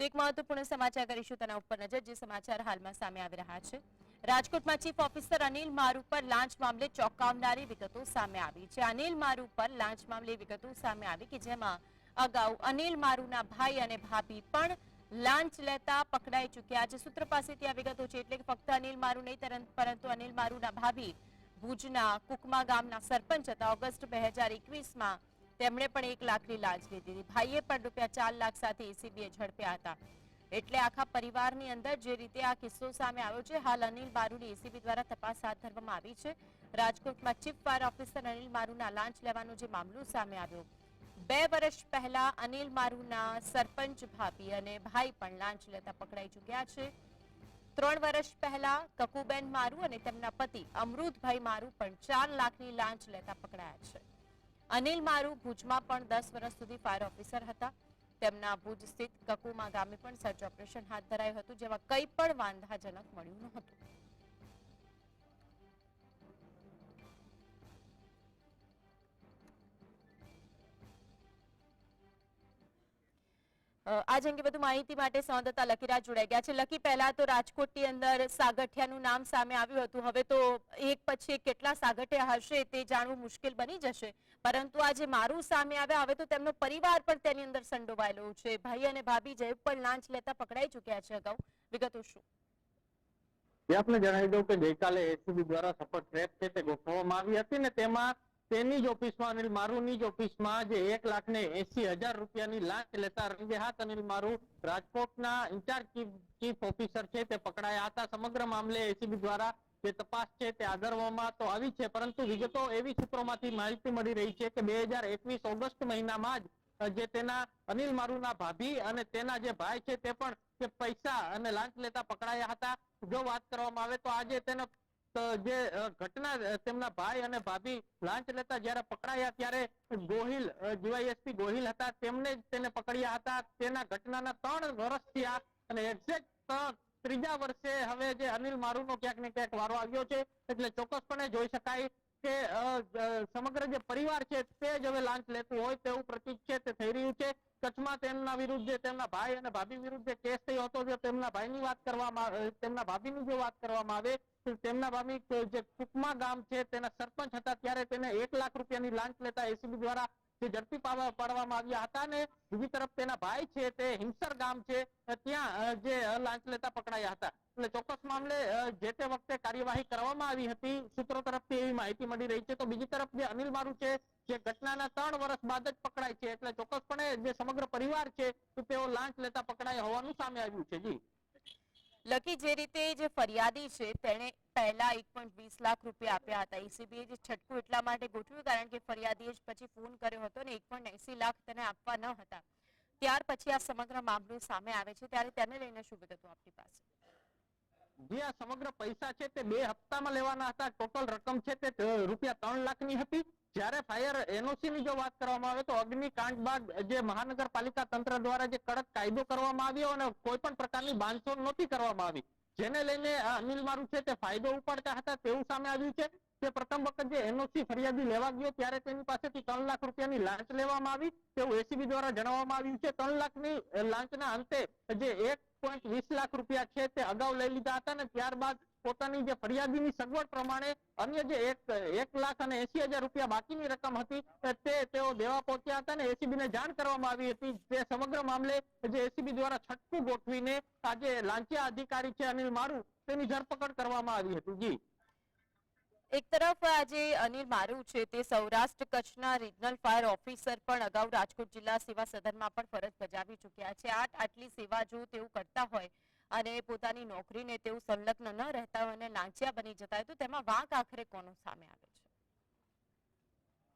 તો એક મહત્વપૂર્ણ સમાચાર કરીશું તેના ઉપર નજર, જે સમાચાર હાલમાં સામે આવી રહ્યા છે. રાજકોટમાં ચીફ ઓફિસર અનિલ મારુ પર લાંચ મામલે ચોંકાવનારી વિગતો સામે આવી છે. અનિલ મારુ પર લાંચ મામલે વિગતો સામે આવી કે જેમાં અગાઉ અનિલ મારુના ભાઈ અને ભાભી પણ લાંચ લેતા પકડાઈ ચૂક્યા છે. સૂત્ર પાસેથી આ વિગતો છે એટલે કે ફક્ત અનિલ મારુ નહીં પરંતુ અનિલ મારુના ભાભી ભુજના કુકમા ગામના સરપંચ હતા. ઓગસ્ટ બે હજાર એકવીસમાં તેમણે પણ એક લાખની લાંચ લીધી હતી. ભાઈએ પણ રૂપિયા ચાર લાખ સાથે એસીબીએ ઝડપ્યા હતા. એટલે આખા પરિવારની અંદર જે રીતે આ કિસ્સો સામે આવ્યો છે, હાલ અનિલ મારુની એસીબી દ્વારા તપાસ હાથ ધરવામાં આવી છે. રાજકોટમાં ચીફ ફાયર ઓફિસર અનિલ મારુના લાંચ લેવાનો જે મામલો સામે આવ્યો. બે વર્ષ પહેલા અનિલ મારુના સરપંચ ભાભી અને ભાઈ પણ લાંચ લેતા પકડાઈ ચૂક્યા છે. ત્રણ વર્ષ પહેલા કકુબેન મારુ અને તેમના પતિ અમૃતભાઈ મારુ પણ ચાર લાખની લાંચ લેતા પકડાયા છે. અનિલ મારુ ભુજમાં પણ દસ વર્ષ સુધી ફાયર ઓફિસર હતા. તેમના ભુજ સ્થિત કકુમા ગામે પણ સર્ચ ઓપરેશન હાથ ધરાયું હતું, જેમાં કંઈ પણ વાંધાજનક મળ્યું નહોતું. આજ અંગે વધુ માહિતી માટે સંવાદદાતા લકીરાજ જોડાઈ ગયા છે. લકી, પહેલા તો રાજકોટની અંદર સાગઠિયાનું નામ સામે આવ્યું હતું. હવે તો એક પછી કેટલા સાગઠિયા હશે તે જાણવું મુશ્કેલ બની જશે. પરંતુ આજે મારું સામે આવ્યા. હવે તો તેમનો પરિવાર પણ તેની અંદર સંડોવાયેલો છે. ભાઈ અને ભાભી જે પણ લાંચ લેતા પકડાઈ ચૂક્યા છે અગાઉ. વિગતો શું? એ આપને જણાવી દઉં કે ગઈકાલે એસીબી દ્વારા સફળ ટ્રેપ છે તે ગોઠવવામાં આવી હતી ને તેમાં તેની જ ઓફિસમાં અનિલ મારુની જ ઓફિસમાં જે એક લાખ ને એસી હજાર રૂપિયાની લાંચ લેતા રંગે હાથ અનિલ મારુ રાજકોટના ઇન્ચાર્જ ચીફ ઓફિસર છે. તે પકડાયા હતા. સમગ્ર મામલે એસીબી દ્વારા જે તપાસ છે તે આદરવામાં તો આવી છે, પરંતુ વિગતો એવી સૂત્રોમાંથી માહિતી મળી રહી છે કે બે હજાર એકવીસ ઓગસ્ટ મહિનામાં જ જે તેના અનિલ મારુના ભાભી અને તેના જે ભાઈ છે તે પણ પૈસા અને લાંચ લેતા પકડાયા હતા. જો વાત કરવામાં આવે તો આજે તેનો જે ઘટના તેમના ભાઈ અને ભાભી લાંચ લેતા જયારે પકડાયા ત્યારે ગોહિલ જીવાયએસપી ગોહિલ હતા. તેમને તેને પકડ્યા હતા. તેના ઘટનાના ત્રણ વર્ષ થયા અને એક્ઝેક્ટ ત્રીજા વર્ષે હવે જે અનિલ મારુનો ક્યાંક ને ક્યાંક વારો આવ્યો છે. એટલે ચોક્કસપણે જોઈ શકાય કે સમગ્ર જે પરિવાર છે તે જ હવે લાંચ લેતું હોય તેવું પ્રતીક છે, તે થઈ રહ્યું છે. કચ્છમાં તેમના વિરુદ્ધ, તેમના ભાઈ અને ભાભી વિરુદ્ધ કેસ થયો હતો, જો તેમના ભાઈની વાત કરવામાં તેમના ભાભીની જો વાત કરવામાં આવે તેમના ભાભી જે કુકમા ગામ છે, તેના સરપંચ હતા, ત્યારે તેને એક લાખ રૂપિયાની લાંચ લેતા એસીબી દ્વારા જે ઝડપી પાડવામાં આવ્યા હતા ને બીજી તરફ તેના ભાઈ છે, તે હિંસર ગામ છે, ત્યાં જે લાંચ લેતા પકડાયા હતા. એટલે ચોક્કસ મામલે જે તે વખતે કાર્યવાહી કરવામાં આવી હતી, સૂત્રો તરફથી એવી માહિતી મળી રહી છે. તો બીજી તરફ જે અનિલ મારુ છે, જે ઘટનાના ત્રણ વર્ષ બાદ જ પકડાય છે. એટલે ચોક્કસપણે જે સમગ્ર પરિવાર છે તેઓ લાંચ લેતા પકડાયા હોવાનું સામે આવ્યું છે. જી. લકી જે રીતે જે ફરિયાદી છે, તેણે પહેલા એક પોઈન્ટ વીસ લાખ રૂપિયા આપ્યા હતા. એસીબીએ જે છટકું એટલા માટે ગોઠવ્યું, કારણ કે ફરિયાદીએ જ પછી ફોન કર્યો હતો ને, એક પોઈન્ટ એસી લાખ તેને આપવા ન હતા. ત્યાર પછી આ સમગ્ર મામલો સામે આવે છે. ત્યારે તેને લઈને શું વિગતો આપની પાસે? જે આ સમગ્ર પૈસા છે તે બે હપ્તામાં લેવાના હતા. ટોટલ રકમ છે તે, રૂપિયા ત્રણ લાખની હતી. જ્યારે ફાયર એનઓસી ની જો વાત કરવામાં આવે તો અગ્નિકાંડ બાદ જે મહાનગરપાલિકા તંત્ર દ્વારા જે કડક કાયદો કરવામાં આવ્યો અને કોઈ પણ પ્રકારની બાંધછોડ નહોતી કરવામાં આવી. જેને લઈને અનિલ મારું છે તે ફાયદો ઉપાડતા હતા તેવું સામે આવ્યું છે. કે પ્રથમ વખત જે એનઓસી ફરિયાદી લેવા ગયો ત્યારે તેની પાસેથી ત્રણ લાખ રૂપિયાની લાંચ લેવામાં આવી. તેવું એસીબી દ્વારા જણાવવામાં આવ્યું છે. ત્રણ લાખની લાંચના અંતે જે એક પોઈન્ટ વીસ લાખ રૂપિયા છે તે અગાઉ લઈ લીધા હતા અને ત્યારબાદ પોતાની જે ફરિયાદીની સગવડ પ્રમાણે અન્ય જે એક એક લાખ અને એસી હજાર રૂપિયા બાકીની રકમ હતી તે તેઓ દેવા પહોંચ્યા હતા અને એસીબી ને જાણ કરવામાં આવી હતી. તે સમગ્ર મામલે જે એસીબી દ્વારા છટકું ગોઠવીને આજે લાંચિયા અધિકારી છે અનિલ મારુ, તેની ધરપકડ કરવામાં આવી હતી. જી. એક તરફ આજે અનિલ મારુ છે તે સૌરાષ્ટ્ર કચ્છના રિજનલ ફાયર ઓફિસર પણ અગાઉ રાજકોટ જિલ્લા સેવા સદનમાં પણ ફરજ બજાવી ચૂક્યા છે. આટ આટલી સેવા જો તેઓ કરતા હોય અને પોતાની નોકરીને તેઓ સંલગ્ન ન રહેતા હોય અને લાંચિયા બની જતા હોય, તો તેમાં વાંક આખરે કોનો સામે આવે છે?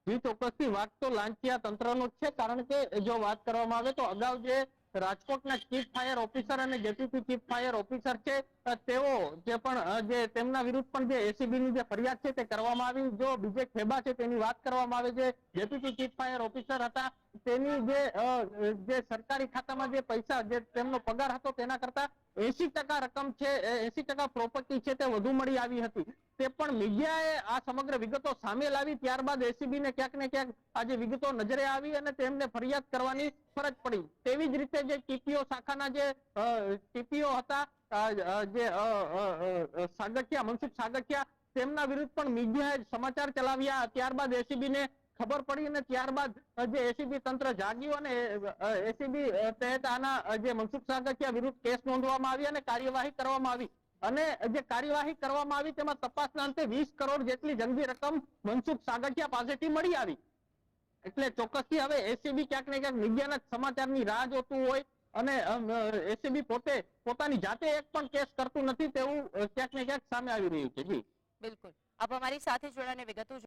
જી ચોક્કસથી વાત તો લાંચિયા તંત્રનો છે, કારણ કે જો વાત કરવામાં આવે તો અગાઉ જે રાજકોટના ચીફ ફાયર ઓફિસર અને ડેપ્યુટી ચીફ ફાયર ઓફિસર છે. તેઓ જે પણ જે તેમના વિરુદ્ધ પણ જે એસીબીની જે ફરિયાદ છે તે કરવામાં આવી. જો બીજે ખેબા છે તેની વાત કરવામાં આવે છે. ડેપ્યુટી ચીફ ફાયર ઓફિસર હતા. તેની જે જે સરકારી ખાતામાં જે પૈસા, જે તેમનો પગાર હતો તેના કરતા એસી ટકા રકમ છે એસી ટકા પ્રોપર્ટી છે તે વધુ મળી આવી હતી. તે પણ મીડિયાએ આ સમગ્ર વિગતો સામે લાવી, ત્યારબાદ એસીબી ને ક્યાંક ને ક્યાંક આજે વિગતો નજરે આવી અને તેમને ફરિયાદ કરવાની ફરજ પડી. તેવી જ રીતે જે ટીપીઓ શાખાના જે ટીપીઓ હતા જે સાગઠિયા, મનસુખ સાગઠિયા, તેમના વિરુદ્ધ પણ મીડિયાએ સમાચાર ચલાવ્યા. ત્યારબાદ એસીબી ને ખબર પડી અને ત્યારબાદ જે એસીબી તંત્ર જાગ્યું અને એસીબી તહેત આના જે મનસુખ સાગઠિયા વિરુદ્ધ કેસ નોંધવામાં આવી અને કાર્યવાહી કરવામાં આવી. અને જે કાર્યવાહી કરવામાં આવી તેમાં તપાસના અંતે વીસ કરોડ જેટલી જંગી રકમ મનસુખ સાગઠિયા પાસેથી મળી આવી. એટલે ચોક્કસથી હવે એસીબી ક્યાંક ને ક્યાંક મીડિયાના સમાચારની રાહ જોતું હોય અને એસીબી પોતે પોતાની જાતે એક પણ કેસ કરતું નથી તેવું ક્યાંક ને ક્યાંક સામે આવી રહ્યું છે. જી. બિલકુલ. આપ અમારી સાથે જોડાને વિગતો